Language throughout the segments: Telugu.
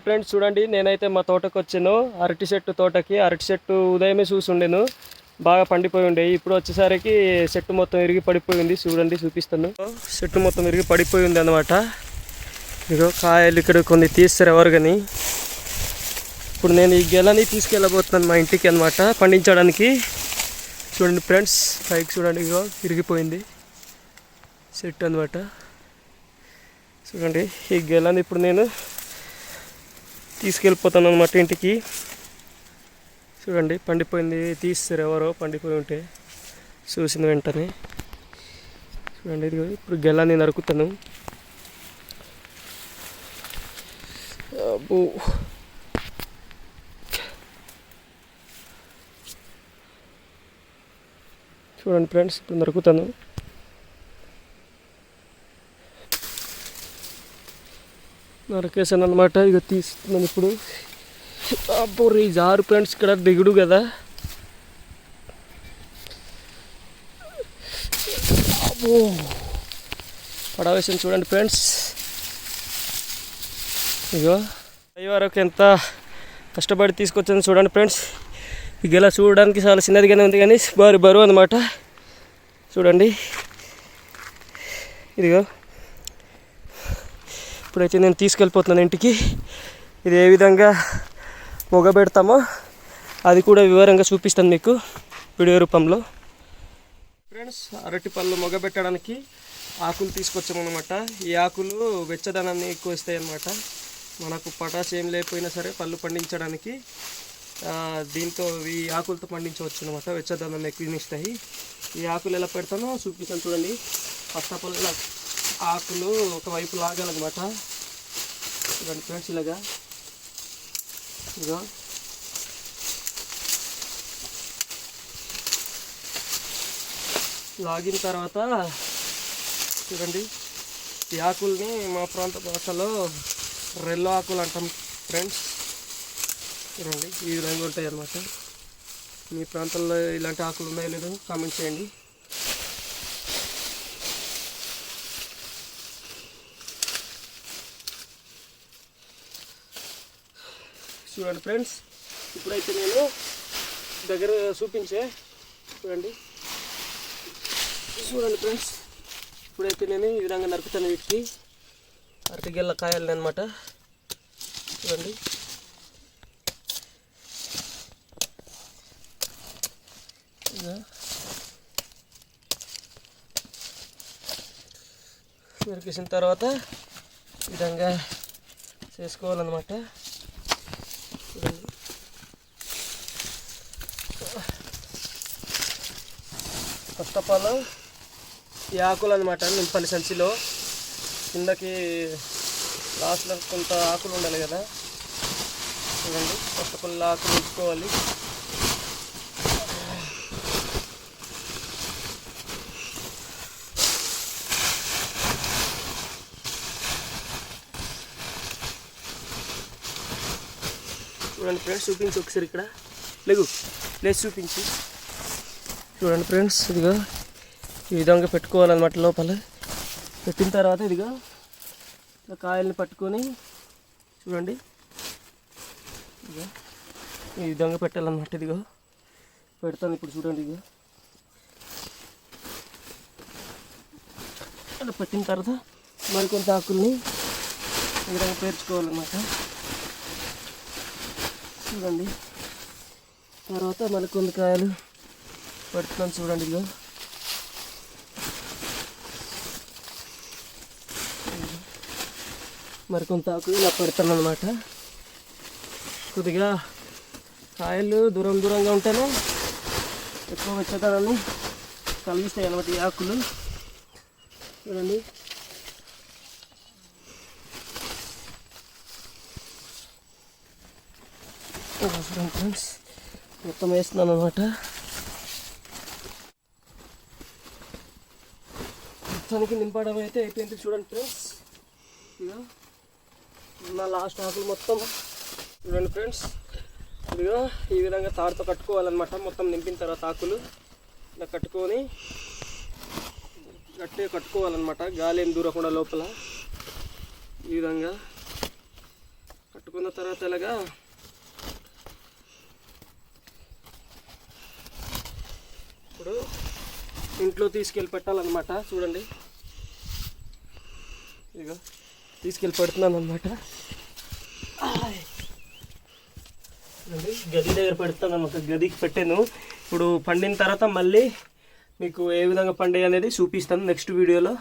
హాయ్ ఫ్రెండ్స్ చూడండి నేనైతే మా తోటకు వచ్చాను. అరటి చెట్టు తోటకి అరటి చెట్టు ఉదయమే చూసుండేను బాగా పండిపోయి ఉండే. ఇప్పుడు వచ్చేసరికి చెట్టు మొత్తం ఇరిగి పడిపోయింది చూడండి చూపిస్తాను. చెట్టు మొత్తం ఇరిగి పడిపోయింది అనమాట ఇదిగో కాయలు ఇక్కడ కొన్ని తీస్తారు ఎవరు కానీ ఇప్పుడు నేను ఈ గెలని తీసుకెళ్ళబోతున్నాను మా ఇంటికి అనమాట పండించడానికి. చూడండి ఫ్రెండ్స్ పైకి చూడండి ఇగో ఇరిగిపోయింది చెట్టు అనమాట చూడండి ఈ గెలని ఇప్పుడు నేను తీసుకెళ్ళిపోతాను అనమాట ఇంటికి. చూడండి పండిపోయింది తీస్తారు ఎవరో పండిపోయి ఉంటే చూసిన వెంటనే. చూడండి ఇది ఇప్పుడు గెలాన్ని నరుకుతాను. అబ్బో. చూడండి ఫ్రెండ్స్ ఇప్పుడు నరుకుతాను. నరకేశాను అనమాట ఇక తీస్తున్నాను ఇప్పుడు. అప్పుడు ఈ జారు ఫ్రెండ్స్ ఇక్కడ దిగుడు కదా. అబ్బో పడవేసాను చూడండి ఫ్రెండ్స్ ఇగో అయ్యి వరకు ఎంత కష్టపడి తీసుకొచ్చాను చూడండి ఫ్రెండ్స్ ఇక ఇలా చూడడానికి చాలా చిన్నదిగానే ఉంది కానీ బరు బరువు అనమాట చూడండి. ఇదిగో. ఇప్పుడైతే నేను తీసుకెళ్ళిపోతున్నాను ఇంటికి. ఇది ఏ విధంగా మొగబెడతామో అది కూడా వివరంగా చూపిస్తాను మీకు వీడియో రూపంలో. ఫ్రెండ్స్ అరటి పళ్ళు మొగబెట్టడానికి ఆకులు తీసుకొచ్చామన్నమాట. ఈ ఆకులు వెచ్చదనాన్ని ఎక్కువ ఇస్తాయి అన్నమాట మనకు పటాస్ ఏం లేకపోయినా సరే పళ్ళు పండించడానికి దీంతో ఈ ఆకులతో పండించవచ్చు అనమాట వెచ్చదనాన్ని ఎక్కువ ఇస్తాయి. ఈ ఆకులు ఎలా పెడతానో చూపిస్తాను చూడండి. ఫస్ట్ ఆఫ్ ఆల్ ఇలా ఆకులు ఒకవైపు లాగాలన్నమాట. చూడండి ఫ్రెండ్స్ ఇలాగా. ఇదిగో. లాగిన తర్వాత చూడండి ఈ ఆకుల్ని మా ప్రాంత భాషలో రెల్లో ఆకులు అంటాం ఫ్రెండ్స్. చూడండి ఈ విధంగా ఉంటాయి అన్నమాట మీ ప్రాంతంలో ఇలాంటి ఆకులు ఉన్నాయో లేదో కామెంట్ చేయండి. చూడండి ఫ్రెండ్స్. ఇప్పుడైతే నేను దగ్గర చూపించే చూడండి. చూడండి ఫ్రెండ్స్. ఇప్పుడైతే నేను ఈ విధంగా నరుకుతాను వీటికి అరటిగెల్ల కాయాలని అనమాట చూడండి. నరికేసిన తర్వాత విధంగా చేసుకోవాలన్నమాట చూడండి ఫస్ట్ ఆఫ్ ఆల్ ఈ ఆకులు అనమాట నింపాలి సంచిలో. కిందకి లాస్ట్లో కొంత ఆకులు ఉండాలి కదా. చూడండి ఫస్ట్ ఆఫ్ ఆల్ ఆకులు ఉంచుకోవాలి చూడండి ఫ్రెండ్స్ చూపించి ఒకసారి ఇక్కడ. లేదు లేదు చూపించి. చూడండి ఫ్రెండ్స్ ఇదిగో ఈ విధంగా పెట్టుకోవాలన్నమాట లోపల. పెట్టిన తర్వాత ఇదిగో ఇలా కాయల్ని పట్టుకొని చూడండి. ఇదిగో ఈ విధంగా పెట్టాలన్నమాట ఇదిగో. పెడతాను ఇప్పుడు చూడండి ఇదిగో. అలా పెట్టిన తర్వాత మరికొంత ఆకుల్ని ఈ విధంగా పేర్చుకోవాలన్నమాట. చూడండి. తర్వాత మరికొన్ని కాయలు పెడుతున్నాను చూడండి ఇదిగో. మరికొంత ఆకు ఇలా పెడతాను అనమాట కొద్దిగా కాయలు దూరం దూరంగా ఉంటేనే ఎక్కువ వచ్చేదాన్ని కలిగిస్తాయి అనమాట ఈ ఆకులు. చూడండి. ఫ్రెండ్స్ మొత్తం వేస్తున్నాను అనమాట మొత్తానికి నింపడం అయితే అయిపోయింది చూడండి ఫ్రెండ్స్. ఇదిగో నా లాస్ట్ ఆకులు మొత్తం చూడండి ఫ్రెండ్స్. ఇదిగో ఈ విధంగా తాడుతో కట్టుకోవాలన్నమాట. మొత్తం నింపిన తర్వాత ఆకులు ఇలా కట్టుకొని గట్టిగా కట్టుకోవాలన్నమాట. గాలి ఏం దూరకుండా లోపల ఈ విధంగా కట్టుకున్న తర్వాత ఇలాగా ఇప్పుడు ఇంట్లో తీసుకెళ్ళి పెట్టాలన్నమాట. చూడండి. ఇక తీసుకెళ్ళి పెడుతున్నాను అనమాట గది దగ్గర పెడతాను అనమాట గదికి పెట్టాను. ఇప్పుడు పండిన తర్వాత మళ్ళీ మీకు ఏ విధంగా పండే అనేది చూపిస్తాను నెక్స్ట్ వీడియోలో.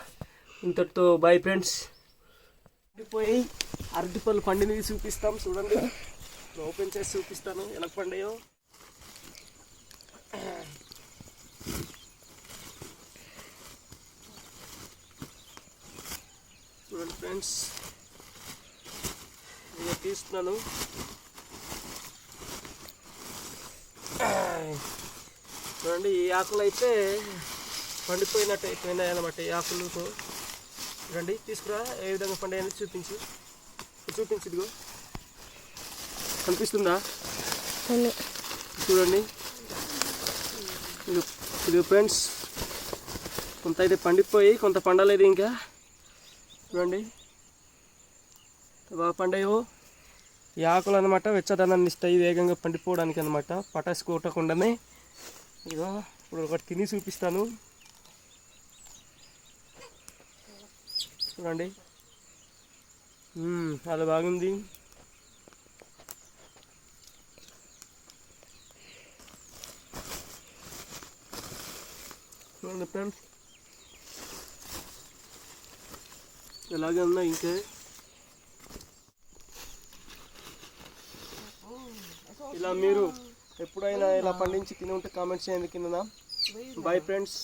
ఇంతటితో బాయ్ ఫ్రెండ్స్ పోయి అరటిపళ్ళు పండినవి చూపిస్తాం చూడండి. ఓపెన్ చేసి చూపిస్తాను ఎలా పండాయో చూడండి ఫ్రెండ్స్ ఇక తీస్తున్నాను చూడండి ఈ ఆకులు అయితే పండిపోయినట్టు అయిపోయినాయి అన్నమాట ఈ ఆకులతో చూడండి తీసుకురా ఏ విధంగా పండాయని చూపించు చూపించు ఇదిగో కనిపిస్తుందా చూడండి ఇది ఇది ఫ్రెండ్స్ కొంత అయితే పండిపోయి కొంత పండలేదు ఇంకా చూడండి బాగా పండాయో? ఈ ఆకులు అనమాట వెచ్చదనాన్ని ఇస్తాయి వేగంగా పండిపోవడానికి అనమాట పటాసు కొట్టకుండానే. ఇదో ఇప్పుడు ఒకటి తిని చూపిస్తాను. చూడండి. అది బాగుంది. చూడండి ఫ్రెండ్స్. ఎలాగే ఉన్నాయి ఇంకా? ఇలా మీరు ఎప్పుడైనా ఇలా పండించి తిని ఉంటే కామెంట్స్ చేయండి కింద బై ఫ్రెండ్స్